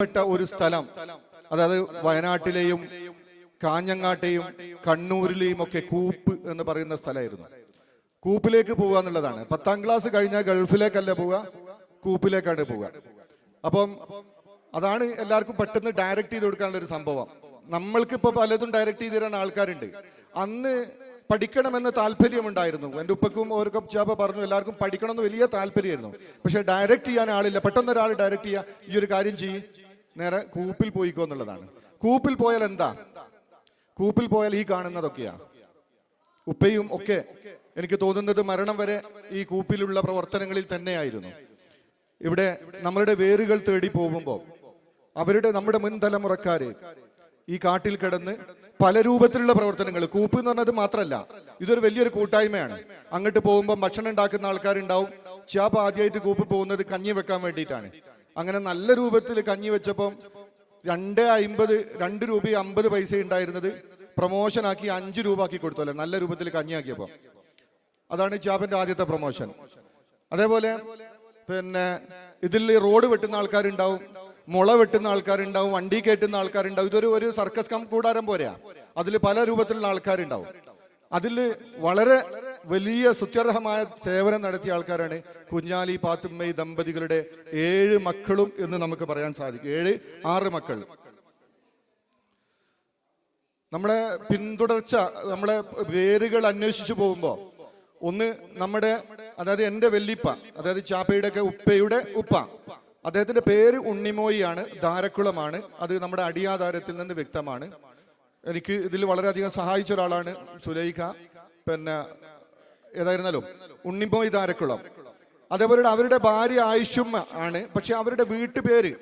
പെട്ട ഒരു സ്ഥലം. അതായത് വയനാട്ടിലെയും കാഞ്ഞങ്ങാട്ടെയും കണ്ണൂരിലെയും ഒക്കെ കൂപ്പ് എന്ന് പറയുന്ന സ്ഥലമായിരുന്നു. കൂപ്പിലേക്ക് പോവുക എന്നുള്ളതാണ്. പത്താം ക്ലാസ് കഴിഞ്ഞാൽ ഗൾഫിലേക്കല്ല പോവുക? കൂപ്പിലേക്കാണ് പോവുക. അപ്പം അതാണ് എല്ലാവർക്കും പെട്ടെന്ന് ഡയറക്റ്റ് ചെയ്ത് കൊടുക്കാനുള്ള ഒരു സംഭവം. നമ്മൾക്ക് ഇപ്പൊ പലതും ഡയറക്റ്റ് ചെയ്ത് തരാൻ ആൾക്കാരുണ്ട്. അന്ന് പഠിക്കണമെന്ന് താല്പര്യമുണ്ടായിരുന്നു. എന്റെ ഉപ്പക്കും ഓർക്കും ചാപ്പ പറഞ്ഞു എല്ലാവർക്കും പഠിക്കണമെന്ന് വലിയ താല്പര്യമായിരുന്നു. പക്ഷെ ഡയറക്റ്റ് ചെയ്യാൻ ആളില്ല. പെട്ടെന്ന് ഒരാൾ ഡയറക്റ്റ് ചെയ്യുക ഈ ഒരു കാര്യം ചെയ്യ്. നേരെ കൂപ്പിൽ പോയിക്കോ എന്നുള്ളതാണ്. കൂപ്പിൽ പോയാൽ എന്താ? കൂപ്പിൽ പോയാൽ ഈ കാണുന്നതൊക്കെയാ. ഉപ്പയും ഒക്കെ എനിക്ക് തോന്നുന്നത് മരണം വരെ ഈ കൂപ്പിലുള്ള പ്രവർത്തനങ്ങളിൽ തന്നെയായിരുന്നു. ഇവിടെ നമ്മളുടെ വേരുകൾ തേടി പോകുമ്പോൾ അവരുടെ നമ്മുടെ മുൻ തലമുറക്കാര് ഈ കാട്ടിൽ കിടന്ന് പല രൂപത്തിലുള്ള പ്രവർത്തനങ്ങൾ കൂപ്പ് എന്ന് പറഞ്ഞത് മാത്രമല്ല ഇതൊരു വലിയൊരു കൂട്ടായ്മയാണ്. അങ്ങോട്ട് പോകുമ്പോൾ ഭക്ഷണം ഉണ്ടാക്കുന്ന ആൾക്കാരുണ്ടാവും ചാപ്പ് ആദ്യമായിട്ട് കൂപ്പ് പോകുന്നത് കഞ്ഞി വെക്കാൻ വേണ്ടിയിട്ടാണ്. അങ്ങനെ നല്ല രൂപത്തിൽ കഞ്ഞി വെച്ചപ്പം രണ്ട് അമ്പത് രണ്ട് രൂപ അമ്പത് പൈസ ഉണ്ടായിരുന്നത് പ്രൊമോഷൻ ആക്കി അഞ്ച് രൂപ ആക്കി കൊടുത്തല്ലേ നല്ല രൂപത്തിൽ കഞ്ഞിയാക്കിയപ്പോൾ അതാണ് ചാപ്പന്റെ ആദ്യത്തെ പ്രൊമോഷൻ അതേപോലെ പിന്നെ ഇതിൽ റോഡ് വെട്ടുന്ന ആൾക്കാരുണ്ടാവും മുള വെട്ടുന്ന ആൾക്കാരുണ്ടാവും വണ്ടി കയറ്റുന്ന ആൾക്കാരുണ്ടാവും. ഇതൊരു ഒരു സർക്കസ് കം കൂടാരം പോലെയാ. അതിൽ പല രൂപത്തിലുള്ള ആൾക്കാരുണ്ടാവും. അതിൽ വളരെ വലിയ സുത്യർഹമായ സേവനം നടത്തിയ ആൾക്കാരാണ് കുഞ്ഞാലി പാത്തുമ്മൈ ദമ്പതികളുടെ ഏഴ് മക്കളും എന്ന് നമുക്ക് പറയാൻ സാധിക്കും. ഏഴ് ആറ് മക്കൾ. നമ്മളെ പിന്തുടർച്ച നമ്മളെ വേരുകൾ അന്വേഷിച്ചു പോകുമ്പോൾ ഒന്ന് നമ്മുടെ അതായത് എന്റെ വെല്ലിപ്പ അതായത് ചാപ്പയുടെ ഒക്കെ ഉപ്പയുടെ ഉപ്പ. അദ്ദേഹത്തിന്റെ പേര് ഉണ്ണിമോയിയാണ് ധാരക്കുളമാണ്. അത് നമ്മുടെ അടിയാധാരത്തിൽ നിന്ന് വ്യക്തമാണ്. എനിക്ക് ഇതിൽ വളരെയധികം സഹായിച്ച ഒരാളാണ് സുലൈഖ. പിന്നെ ഏതായിരുന്നാലും ഉണ്ണിമോയി താരക്കുളം. അതേപോലെ അവരുടെ ഭാര്യ ആയിഷുമ്മ ആണ്. പക്ഷെ അവരുടെ വീട്ടുപേര്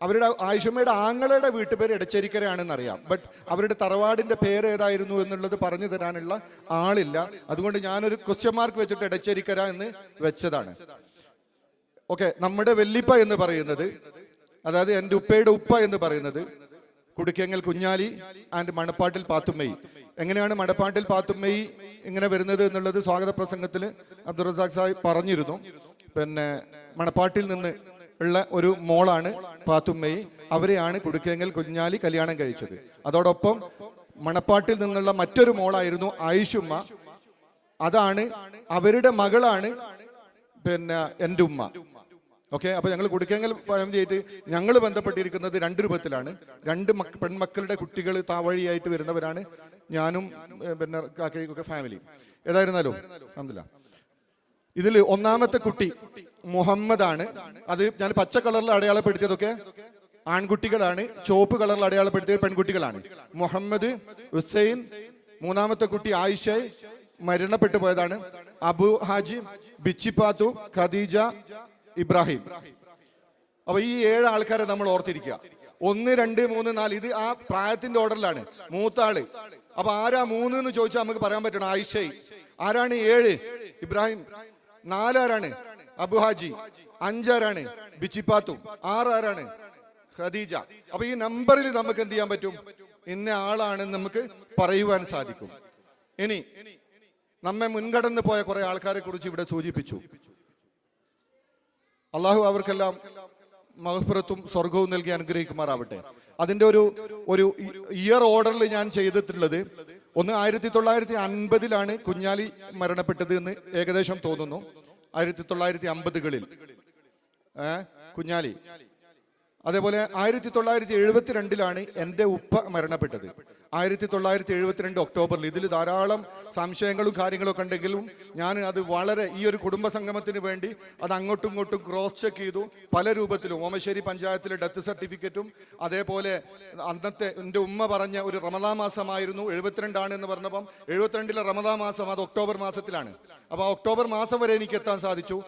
അവരുടെ ആയിഷമ്മയുടെ ആങ്ങളുടെ വീട്ടുപേര് എടച്ചേരിക്കരയാണെന്ന് അറിയാം ബട്ട് അവരുടെ തറവാടിന്റെ പേര് ഏതായിരുന്നു എന്നുള്ളത് പറഞ്ഞു തരാനുള്ള ആളില്ല. അതുകൊണ്ട് ഞാനൊരു ക്വസ്റ്റ്യൻ മാർക്ക് വെച്ചിട്ട് ഇടച്ചേരിക്കര എന്ന് വെച്ചതാണ്. ഓക്കെ നമ്മുടെ വെല്ലിപ്പ എന്ന് പറയുന്നത് അതായത് എന്റെ ഉപ്പയുടെ ഉപ്പ എന്ന് പറയുന്നത് കുടുക്കിയങ്ങൽ കുഞ്ഞാലി ആൻഡ് മണപ്പാട്ടിൽ പാത്തുമ്മയി എങ്ങനെയാണ് മണപ്പാട്ടിൽ പാത്തുമ്മയി ഇങ്ങനെ വരുന്നത് എന്നുള്ളത് സ്വാഗത പ്രസംഗത്തിൽ അബ്ദുറസാഖ് സാഹിബ് പറഞ്ഞിരുന്നു. പിന്നെ മണപ്പാട്ടിൽ നിന്ന് ഉള്ള ഒരു മോളാണ് പാത്തുമ്മയി അവരെയാണ് കുടുക്കേങ്ങൽ കുഞ്ഞാലി കല്യാണം കഴിച്ചത്. അതോടൊപ്പം മണപ്പാട്ടിൽ നിന്നുള്ള മറ്റൊരു മോളായിരുന്നു ആയിഷുമ്മ. അതാണ് അവരുടെ മകളാണ് പിന്നെ എന്റെ ഉമ്മ. ഓക്കെ? അപ്പൊ ഞങ്ങൾ കുടുക്കങ്ങൽ ഫാമിലിയായിട്ട് ഞങ്ങൾ ബന്ധപ്പെട്ടിരിക്കുന്നത് രണ്ട് രൂപത്തിലാണ്. രണ്ട് മക്ക പെൺമക്കളുടെ കുട്ടികൾ താവഴിയായിട്ട് വരുന്നവരാണ്. ഞാനും പിന്നെ കാക്കയ്ക്കൊക്കെ ഫാമിലി ഏതായിരുന്നാലും. അഹമ്മദില്ല ഇതിൽ ഒന്നാമത്തെ കുട്ടി മുഹമ്മദാണ്. അത് ഞാൻ പച്ച കളറിൽ അടയാളപ്പെടുത്തിയതൊക്കെ ആൺകുട്ടികളാണ് ചുവപ്പ് കളറിൽ അടയാളപ്പെടുത്തിയത് പെൺകുട്ടികളാണ്. മുഹമ്മദ് ഹുസൈൻ മൂന്നാമത്തെ കുട്ടി ആയിഷ മരണപ്പെട്ടു പോയതാണ്. അബു ഹാജി ബിച്ചിപ്പാത്തു ഖദീജ ഇബ്രാഹിം. അപ്പൊ ഈ ഏഴ് ആൾക്കാരെ നമ്മൾ ഓർത്തിരിക്കുക. ഒന്ന് രണ്ട് മൂന്ന് നാല് ഇത് ആ പ്രായത്തിന്റെ ഓർഡറിലാണ് മൂത്ത ആൾ അപ്പൊ ആരാ മൂന്ന് എന്ന് ചോദിച്ചാൽ നമുക്ക് പറയാൻ പറ്റണം. ആയിഷൈ ആരാണ് ഏഴ്? ഇബ്രാഹിം. നാലാരാണ്? അബുഹാജി. അഞ്ചാരാണ്? ബിച്ചിപ്പാത്തു. ആറാരാണ്? ഖദീജ. അപ്പൊ ഈ നമ്പറിൽ നമുക്ക് എന്ത് ചെയ്യാൻ പറ്റും? ഇന്ന ആളാണെന്ന് നമുക്ക് പറയുവാൻ സാധിക്കും. ഇനി നമ്മെ മുൻകടന്ന് പോയ കുറെ ആൾക്കാരെ കുറിച്ച് ഇവിടെ സൂചിപ്പിച്ചു. അള്ളാഹു അവർക്കെല്ലാം മഹഫുറത്തും സ്വർഗവും നൽകി അനുഗ്രഹിക്കുമാറാവട്ടെ. അതിന്റെ ഒരു ഒരു ഇയർ ഓർഡറിൽ ഞാൻ ചെയ്തിട്ടുള്ളത് ഒന്ന് ആയിരത്തി തൊള്ളായിരത്തി അൻപതിലാണ് കുഞ്ഞാലി മരണപ്പെട്ടത് എന്ന് ഏകദേശം തോന്നുന്നു. ആയിരത്തി തൊള്ളായിരത്തി അമ്പതുകളിൽ കുഞ്ഞാലി. അതേപോലെ ആയിരത്തി തൊള്ളായിരത്തി എഴുപത്തിരണ്ടിലാണ് എന്റെ ഉപ്പ മരണപ്പെട്ടത്. ആയിരത്തി തൊള്ളായിരത്തി എഴുപത്തിരണ്ട് ഒക്ടോബറിൽ ഇതിൽ ധാരാളം സംശയങ്ങളും കാര്യങ്ങളൊക്കെ ഉണ്ടെങ്കിലും ഞാൻ അത് വളരെ ഈ ഒരു കുടുംബ സംഗമത്തിന് വേണ്ടി അത് അങ്ങോട്ടും ഇങ്ങോട്ടും ക്രോസ് ചെക്ക് ചെയ്തു. പല രൂപത്തിലും ഓമശ്ശേരി പഞ്ചായത്തിലെ ഡെത്ത് സർട്ടിഫിക്കറ്റും അതേപോലെ അന്നത്തെ എന്റെ ഉമ്മ പറഞ്ഞ ഒരു റമദാ മാസമായിരുന്നു. എഴുപത്തിരണ്ടാണ് എന്ന് പറഞ്ഞപ്പം എഴുപത്തിരണ്ടിലെ റമദാ മാസം അത് ഒക്ടോബർ മാസത്തിലാണ്. അപ്പോൾ ഒക്ടോബർ മാസം വരെ എനിക്ക് എത്താൻ സാധിച്ചു.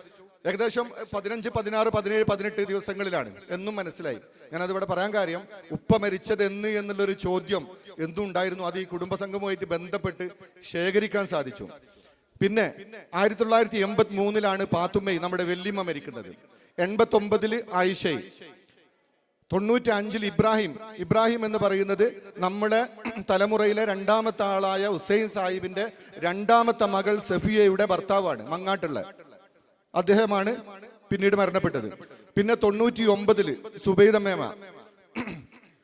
ഏകദേശം പതിനഞ്ച് പതിനാറ് പതിനേഴ് പതിനെട്ട് ദിവസങ്ങളിലാണ് എന്നും മനസ്സിലായി. ഞാനതിവിടെ പറയാൻ കാര്യം ഉപ്പ മരിച്ചത് എന്ന് എന്നുള്ളൊരു ചോദ്യം എന്തും ഉണ്ടായിരുന്നു അത് ഈ കുടുംബസംഘവുമായിട്ട് ബന്ധപ്പെട്ട് ശേഖരിക്കാൻ സാധിച്ചു. പിന്നെ ആയിരത്തി തൊള്ളായിരത്തി എൺപത്തി മൂന്നിലാണ് പാത്തുമ്മൈ നമ്മുടെ വെല്ലിമ്മ മരിക്കുന്നത്. എൺപത്തി ഒമ്പതിൽ ആയിഷൈ. തൊണ്ണൂറ്റി അഞ്ചിൽ ഇബ്രാഹിം. ഇബ്രാഹിം എന്ന് പറയുന്നത് നമ്മളെ തലമുറയിലെ രണ്ടാമത്തെ ആളായ ഹുസൈൻ സാഹിബിന്റെ രണ്ടാമത്തെ മകൾ സഫിയയുടെ ഭർത്താവാണ് മങ്ങാട്ടുള്ള. അദ്ദേഹമാണ് പിന്നീട് മരണപ്പെട്ടത്. പിന്നെ തൊണ്ണൂറ്റി ഒമ്പതിൽ സുബൈദമ്മേമ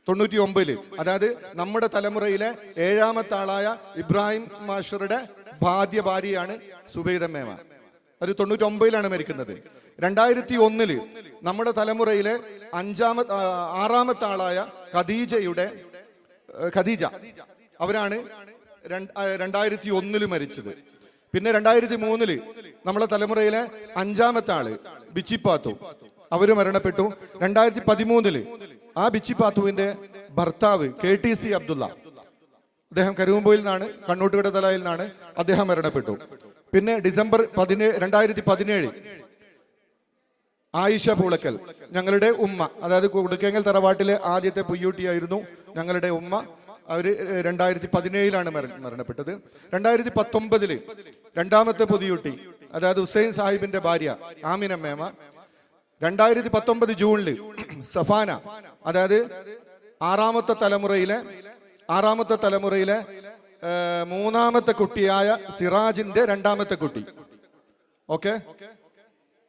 തൊണ്ണൂറ്റി ഒമ്പതിൽ അതായത് നമ്മുടെ തലമുറയിലെ ഏഴാമത്തെ ആളായ ഇബ്രാഹിം മാഷറുടെ ഭാര്യ ഭാര്യയാണ് സുബൈദമ്മേമ അത് തൊണ്ണൂറ്റി ഒമ്പതിലാണ് മരിക്കുന്നത്. രണ്ടായിരത്തി ഒന്നിൽ നമ്മുടെ തലമുറയിലെ അഞ്ചാമത്തെ ആറാമത്തെ ആളായ ഖദീജയുടെ ഖദീജ. അവരാണ് രണ്ടായിരത്തി ഒന്നിൽ മരിച്ചത്. പിന്നെ രണ്ടായിരത്തി മൂന്നിൽ നമ്മളെ തലമുറയിലെ അഞ്ചാമത്തെ ആൾ ബിച്ചിപ്പാത്തു. അവർ മരണപ്പെട്ടു. രണ്ടായിരത്തി പതിമൂന്നിൽ ആ ബിച്ചി പാത്തുവിന്റെ ഭർത്താവ് കെ ടി സി അബ്ദുള്ള. അദ്ദേഹം കരുവമ്പോയിൽ നിന്നാണ് കണ്ണൂട്ടുകട തലയിൽ നിന്നാണ് അദ്ദേഹം മരണപ്പെട്ടു. പിന്നെ ഡിസംബർ പതിനേഴ് രണ്ടായിരത്തി പതിനേഴ് ആയിഷ പൂളക്കൽ ഞങ്ങളുടെ ഉമ്മ. അതായത് കൊടുക്കേങ്ങൽ തറവാട്ടിലെ ആദ്യത്തെ പുയ്യൂട്ടിയായിരുന്നു ഞങ്ങളുടെ ഉമ്മ. അവർ രണ്ടായിരത്തി പതിനേഴിലാണ് മരണപ്പെട്ടത്. രണ്ടായിരത്തി പത്തൊമ്പതിൽ രണ്ടാമത്തെ പുതിയൂട്ടി അതായത് ഹുസൈൻ സാഹിബിന്റെ ഭാര്യ ആമിന മേമ രണ്ടായിരത്തി പത്തൊമ്പത് ജൂണിൽ സഫാന അതായത് ആറാമത്തെ തലമുറയിലെ ആറാമത്തെ തലമുറയിലെ മൂന്നാമത്തെ കുട്ടിയായ സിറാജിന്റെ രണ്ടാമത്തെ കുട്ടി. ഓക്കെ?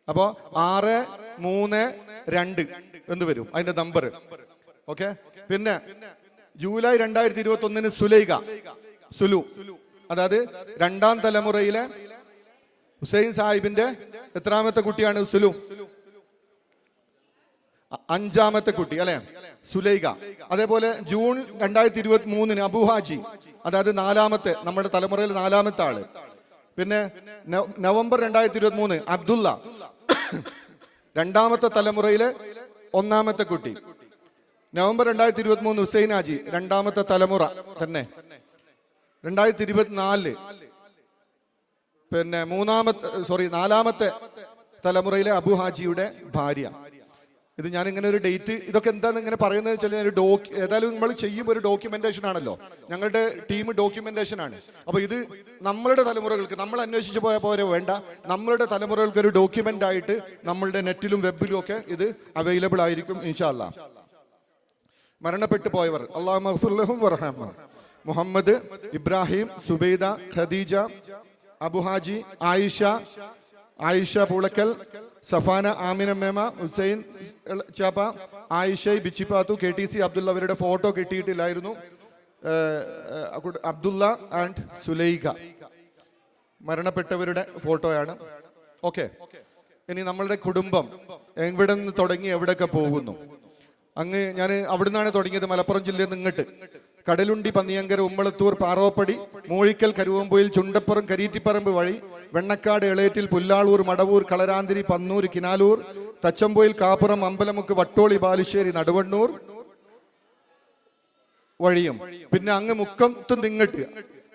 അപ്പോ ആറ് മൂന്ന് രണ്ട് എന്ന് വരും അതിന്റെ നമ്പർ ഓക്കെ? പിന്നെ ജൂലൈ രണ്ടായിരത്തി ഇരുപത്തി ഒന്നിന് സുലൈക സുലു. അതായത് രണ്ടാം തലമുറയിലെ ഹുസൈൻ സാഹിബിന്റെ എത്രാമത്തെ കുട്ടിയാണ് സുലു? അഞ്ചാമത്തെ കുട്ടി അല്ലെ? സുലൈഖ. അതേപോലെ ജൂൺ രണ്ടായിരത്തി ഇരുപത്തി മൂന്നിന് അബുഹാജി അതായത് നാലാമത്തെ നമ്മുടെ തലമുറയിൽ നാലാമത്തെ ആൾ. പിന്നെ നവംബർ രണ്ടായിരത്തി ഇരുപത്തി മൂന്ന് അബ്ദുള്ള രണ്ടാമത്തെ തലമുറയിലെ ഒന്നാമത്തെ കുട്ടി. നവംബർ രണ്ടായിരത്തി ഇരുപത്തി മൂന്ന് ഹുസൈൻ രണ്ടാമത്തെ തലമുറ തന്നെ. രണ്ടായിരത്തി ഇരുപത്തിനാലിൽ പിന്നെ മൂന്നാമത്തെ സോറി നാലാമത്തെ തലമുറയിലെ അബു ഹാജിയുടെ ഭാര്യ. ഇത് ഞാൻ ഇങ്ങനെ ഒരു ഡേറ്റ് ഇതൊക്കെ എന്താന്ന് ഇങ്ങനെ പറയുന്നത് വെച്ചാൽ ഒരു ഡോക്യു ഏതായാലും നമ്മൾ ചെയ്യുമ്പോൾ ഒരു ഡോക്യുമെന്റേഷൻ ആണല്ലോ. ഞങ്ങളുടെ ടീം ഡോക്യുമെന്റേഷൻ ആണ്. അപ്പോൾ ഇത് നമ്മളുടെ തലമുറകൾക്ക് നമ്മൾ അന്വേഷിച്ച് പോയ പോലെ വേണ്ട. നമ്മളുടെ തലമുറകൾക്ക് ഒരു ഡോക്യുമെന്റ് ആയിട്ട് നമ്മളുടെ നെറ്റിലും വെബിലും ഒക്കെ ഇത് അവൈലബിൾ ആയിരിക്കും ഇൻഷാല്ല മരണപ്പെട്ടു പോയവർ അള്ളാഹു വറഹമ Muhammad Ibrahim Zubaida Khadija Abuhaji Ayisha Ayisha Poolakkal Safana Amina മേമ Hussain ചാപ്പ Ayisha Bichipathu K T C Abdulla അവരുടെ ഫോട്ടോ കിട്ടിയിട്ടില്ലായിരുന്നു. അബ്ദുള്ള ആൻഡ് സുലൈഖ മരണപ്പെട്ടവരുടെ ഫോട്ടോയാണ്. ഓക്കെ. ഇനി നമ്മളുടെ കുടുംബം എവിടെ നിന്ന് തുടങ്ങി എവിടെയൊക്കെ പോകുന്നു? അങ്ങ് ഞാൻ അവിടുന്നാണ് തുടങ്ങിയത് മലപ്പുറം ജില്ലയിൽ നിന്ന് ഇങ്ങോട്ട്. കടലുണ്ടി പന്നിയങ്കര ഉമ്മളത്തൂർ പാറോപ്പടി മൂഴിക്കൽ കരുവമ്പൊയിൽ ചുണ്ടപ്പുറം കരീറ്റിപ്പറമ്പ് വഴി വെണ്ണക്കാട് എളേറ്റിൽ പുല്ലാളൂർ മടവൂർ കളരാന്തിരി പന്നൂർ കിനാലൂർ തച്ചമ്പൊയിൽ കാപ്പുറം അമ്പലമുക്ക് വട്ടോളി ബാലുശ്ശേരി നടുവണ്ണൂർ വഴിയും. പിന്നെ അങ്ങ് മുക്കത്തും നിങ്ങട്ട്.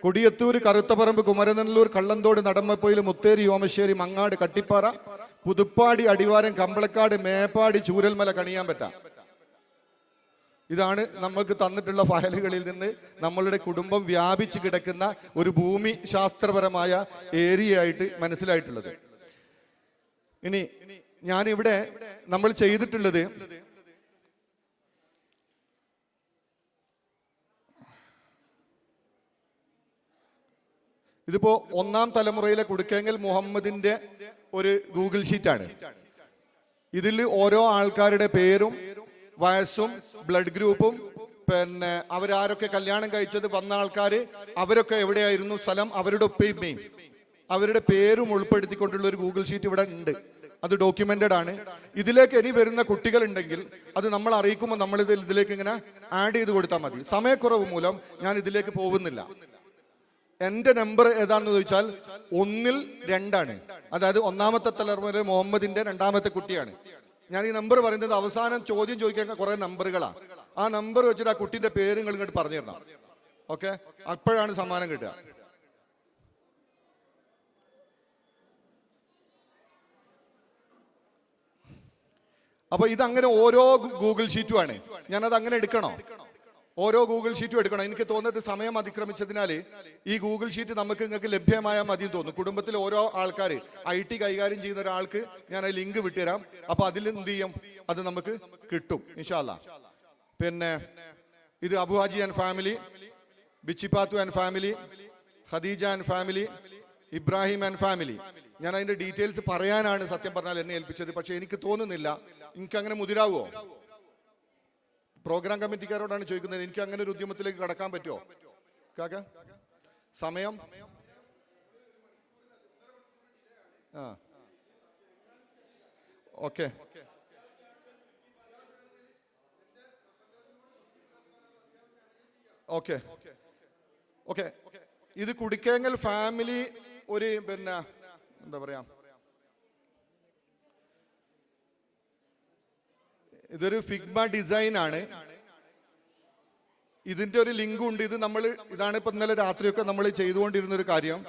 കൊടിയത്തൂർ കറുത്തപറമ്പ് കുമരനെല്ലൂർ കള്ളന്തോട് നടമ്മപ്പൊയിൽ മുത്തേരി ഓമശ്ശേരി മങ്ങാട് കട്ടിപ്പാറ പുതുപ്പാടി അടിവാരം കമ്പളക്കാട് മേപ്പാടി ചൂരൽമല കണിയാൻ പറ്റാം ഇതാണ് നമ്മൾക്ക് തന്നിട്ടുള്ള ഫയലുകളിൽ നിന്ന് നമ്മളുടെ കുടുംബം വ്യാപിച്ചു കിടക്കുന്ന ഒരു ഭൂമി ശാസ്ത്രപരമായ ഏരിയ ആയിട്ട് മനസ്സിലായിട്ടുള്ളത്. ഇനി ഞാനിവിടെ നമ്മൾ ചെയ്തിട്ടുള്ളത് ഇതിപ്പോ ഒന്നാം തലമുറയിലെ കുടുക്കെങ്കൽ മുഹമ്മദിന്റെ ഒരു ഗൂഗിൾ ഷീറ്റാണ്. ഇതിൽ ഓരോ ആൾക്കാരുടെ പേരും വയസ്സും ബ്ലഡ് ഗ്രൂപ്പും. പിന്നെ അവരാരൊക്കെ കല്യാണം കഴിച്ചത് വന്ന ആൾക്കാര് അവരൊക്കെ എവിടെയായിരുന്നു? സ്ഥലം അവരുടെ ഉപ്പയും അവരുടെ പേരും ഉൾപ്പെടുത്തിക്കൊണ്ടുള്ള ഒരു ഗൂഗിൾ ഷീറ്റ് ഇവിടെ ഉണ്ട്. അത് ഡോക്യുമെന്റഡ് ആണ്. ഇതിലേക്ക് ഇനി വരുന്ന കുട്ടികൾ ഉണ്ടെങ്കിൽ അത് നമ്മൾ അറിയിക്കുമ്പോൾ നമ്മൾ ഇതിൽ ഇതിലേക്ക് ഇങ്ങനെ ആഡ് ചെയ്ത് കൊടുത്താൽ മതി. സമയക്കുറവ് മൂലം ഞാൻ ഇതിലേക്ക് പോകുന്നില്ല. എന്റെ നമ്പർ ഏതാണെന്ന് ചോദിച്ചാൽ ഒന്നിൽ രണ്ടാണ്. അതായത് ഒന്നാമത്തെ തലമുറ മുഹമ്മദിന്റെ രണ്ടാമത്തെ കുട്ടിയാണ്. ഞാൻ ഈ നമ്പർ പറയുന്നത് അവസാനം ചോദ്യം ചോദിക്കാൻ കുറെ നമ്പറുകളാണ് ആ നമ്പർ വെച്ചിട്ട് ആ കുട്ടിന്റെ പേര് നിങ്ങൾ ഇങ്ങോട്ട് പറഞ്ഞു തരണം ഓക്കെ? അപ്പോഴാണ് സമ്മാനം കിട്ടുക. അപ്പൊ ഇത് അങ്ങനെ ഓരോ ഗൂഗിൾ ഷീറ്റുമാണ് ഞാനത് അങ്ങനെ എടുക്കണോ? ഓരോ ഗൂഗിൾ ഷീറ്റും എടുക്കണം. എനിക്ക് തോന്നുന്നത് സമയം അതിക്രമിച്ചതിനാൽ ഈ ഗൂഗിൾ ഷീറ്റ് നമുക്ക് നിങ്ങൾക്ക് ലഭ്യമായാൽ മതി തോന്നുന്നു. കുടുംബത്തിൽ ഓരോ ആൾക്കാർ ഐ ടി കൈകാര്യം ചെയ്യുന്ന ഒരാൾക്ക് ഞാൻ ആ ലിങ്ക് വിട്ടുതരാം. അപ്പൊ അതിൽ എന്ത് ചെയ്യും? അത് നമുക്ക് കിട്ടും. ഇൻഷാല്ല പിന്നെ ഇത് Abu Haji and family Bichipathu and family Khadija and family Ibrahim and family ഞാൻ അതിന്റെ ഡീറ്റെയിൽസ് പറയാനാണ് സത്യം പറഞ്ഞാൽ എന്നെ ഏൽപ്പിച്ചത്. പക്ഷെ എനിക്ക് തോന്നുന്നില്ല. എനിക്ക് അങ്ങനെ മുതിരാവോ? പ്രോഗ്രാം കമ്മിറ്റിക്കാരോടാണ് ചോദിക്കുന്നത്. എനിക്ക് അങ്ങനെ ഒരു ഉദ്യമത്തിലേക്ക് കടക്കാൻ പറ്റുമോ? കാക്ക? സമയം? ആ. ഓക്കെ. ഓക്കെ. ഓക്കെ. ഇത് കുടിക്കേങ്ങൽ ഫാമിലി ഒരു പിന്നെ എന്താ പറയാ? ഇതൊരു ഫിഗ്മ ഡിസൈൻ ആണ്. ഇതിന്റെ ഒരു ലിങ്ക് ഉണ്ട്. ഇത് നമ്മൾ ഇതാണ് ഇപ്പൊ ഇന്നലെ രാത്രിയൊക്കെ നമ്മൾ ചെയ്തുകൊണ്ടിരുന്ന ഒരു കാര്യം